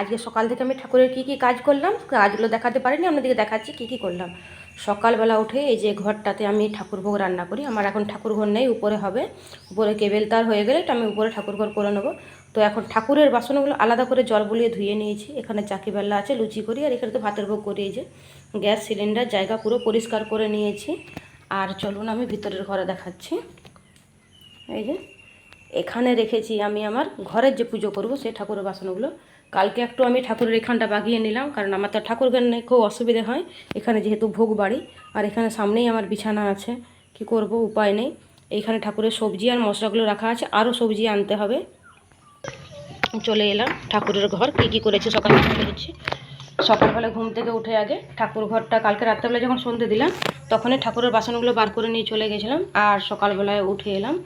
আজকে সকাল থেকে আমি ঠাকুরের কী কী কাজ করলাম, কাজগুলো দেখাতে পারিনি, আপনাদেরকে দেখাচ্ছি কী কী করলাম। সকালবেলা উঠে এই যে ঘরটাতে আমি ঠাকুর ভোগ রান্না করি, আমার এখন ঠাকুর ঘর নেই, উপরে হবে। উপরে কেবেল তার হয়ে গেলে আমি উপরে ঠাকুর ঘর করে নেব। তো এখন ঠাকুরের বাসনগুলো আলাদা করে জল বলিয়ে ধুয়ে নিয়েছি, এখানে চাকি বেল্লা আছে, লুচি করি, আর এখানে তো ভাতের ভোগ করি, এই যে গ্যাস সিলিন্ডার, জায়গা পুরো পরিষ্কার করে নিয়েছি। আর চলুন আমি ভিতরের ঘরে দেখাচ্ছি। এই যে এখানে রেখেছি আমি আমার ঘরের যে পুজো করব, সেই ঠাকুরের বাসনগুলো। কালকে একটু আমি ঠাকুরের এখানটা বাগিয়ে নিলাম, কারণ আমার তো ঠাকুর নেই, খুব অসুবিধে হয়। এখানে যেহেতু ভোগ বাড়ি, আর এখানে সামনেই আমার বিছানা আছে। কি করব, উপায় নেই। এইখানে ঠাকুরের সবজি আর মশলাগুলো রাখা আছে, আরও সবজি আনতে হবে। চলে এলাম ঠাকুরের ঘর, কী কী করেছি সকালে করেছি সকালবেলা ঘুম থেকে উঠে আগে ঠাকুর ঘরটা, কালকে রাত্রেবেলা যখন সন্ধে দিলাম, তখনই ঠাকুরের বাসনগুলো বার করে নিয়ে চলে গেছিলাম, আর সকালবেলায় উঠে এলাম।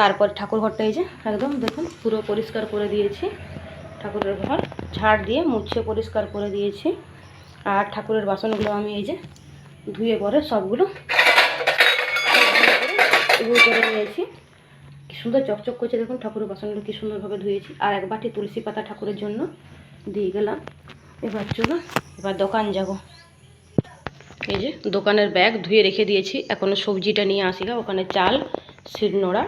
তারপর ঠাকুর ঘরটা এই যে, একদম দেখুন, পুরো পরিষ্কার করে দিয়েছি। ঠাকুরের ঘর, ঝাড় দিয়ে মুছে পরিষ্কার করে দিয়েছি। আর ঠাকুরের বাসনগুলো আমি এই যে ধুয়ে পরে সবগুলো করে নিয়েছি। কি সুন্দর চকচক করছে দেখুন, ঠাকুরের বাসনগুলো কি সুন্দরভাবে ধুয়েছি। আর এক বাটি তুলসী পাতা ঠাকুরের জন্য দিয়ে গেলাম। এবার চলো, এবার দোকান যাব। এই যে দোকানের ব্যাগ ধুয়ে রেখে দিয়েছি। এখনও সবজিটা নিয়ে আসি ওখানে চাল শিলনোড়া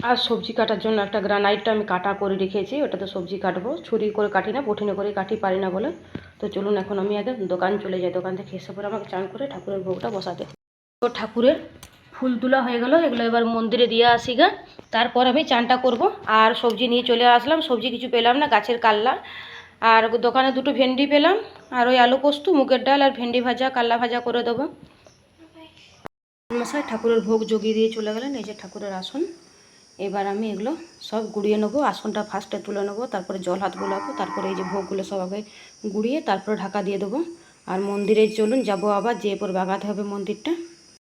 আর সবজি কাটার জন্য একটা গ্রানাইটটা আমি কাটা করে রেখেছি, ওটাতে সবজি কাটবো। ছুরি করে কাটি না, বঠিনে করে কাটি পারি না বলে। তো চলুন এখন আমি আগে দোকান চলে যাই। দোকান থেকে এসে পরে আমাকে চান করে ঠাকুরের ভোগটা বসাতে। তো ঠাকুরের ফুল তোলা হয়ে গেল, এগুলো এবার মন্দিরে দিয়ে আসি গা। তারপর আমি চানটা করব। আর সবজি নিয়ে চলে আসলাম, সবজি কিছু পেলাম না, গাছের কাল্লা। আর দোকানে দুটো ভেন্ডি পেলাম, আর ওই আলু পোস্ত, মুগের ডাল আর ভেন্ডি ভাজা, কাল্লা ভাজা করে দেবো। মশাই ঠাকুরের ভোগ জগিয়ে দিয়ে চলে গেলেন, এই যে ঠাকুরের আসন। এবার আমি এগুলো সব গুড়িয়ে নেব, আসনটা ফার্স্টে তুলে নেব, তারপরে জল হাত গোলাবো তারপরে এই যে ভোগগুলো সব আগে গুড়িয়ে তারপরে ঢাকা দিয়ে দেবো। আর মন্দিরে চলুন, যাব আবার যে পর বাগাতে হবে মন্দিরটা।